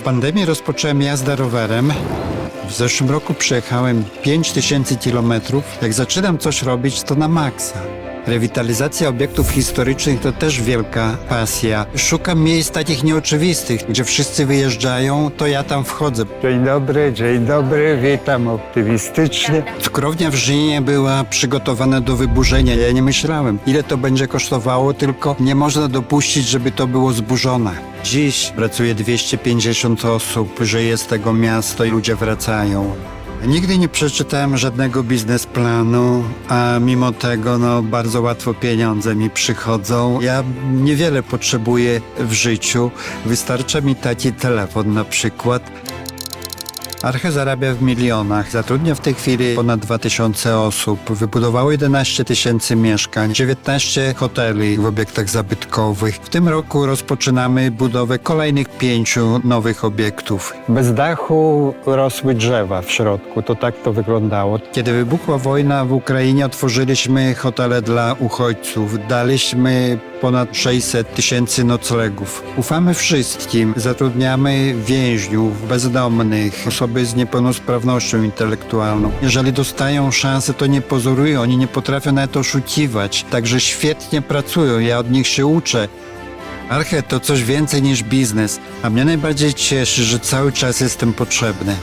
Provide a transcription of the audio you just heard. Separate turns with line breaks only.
W pandemii rozpocząłem jazdę rowerem. W zeszłym roku przejechałem 5000 kilometrów. Jak zaczynam coś robić, to na maksa. Rewitalizacja obiektów historycznych to też wielka pasja. Szukam miejsc takich nieoczywistych, gdzie wszyscy wyjeżdżają, to ja tam wchodzę.
Dzień dobry, dzień dobry, witam optymistycznie.
Cukrownia w Żynie była przygotowana do wyburzenia. Ja nie myślałem, ile to będzie kosztowało, tylko nie można dopuścić, żeby to było zburzone. Dziś pracuje 250 osób, żyje z tego miasta i ludzie wracają. Nigdy nie przeczytałem żadnego biznesplanu, a mimo tego no, bardzo łatwo pieniądze mi przychodzą. Ja niewiele potrzebuję w życiu. Wystarcza mi taki telefon na przykład. Arche zarabia w milionach. Zatrudnia w tej chwili ponad 2000 osób. Wybudowało 11 tysięcy mieszkań, 19 hoteli w obiektach zabytkowych. W tym roku rozpoczynamy budowę kolejnych pięciu nowych obiektów.
Bez dachu rosły drzewa w środku, to tak to wyglądało.
Kiedy wybuchła wojna w Ukrainie, otworzyliśmy hotele dla uchodźców. Daliśmy ponad 600 tysięcy noclegów. Ufamy wszystkim. Zatrudniamy więźniów, bezdomnych, osoby z niepełnosprawnością intelektualną. Jeżeli dostają szansę, to nie pozorują. Oni nie potrafią nawet oszukiwać. Także świetnie pracują. Ja od nich się uczę. Arche to coś więcej niż biznes, a mnie najbardziej cieszy, że cały czas jestem potrzebny.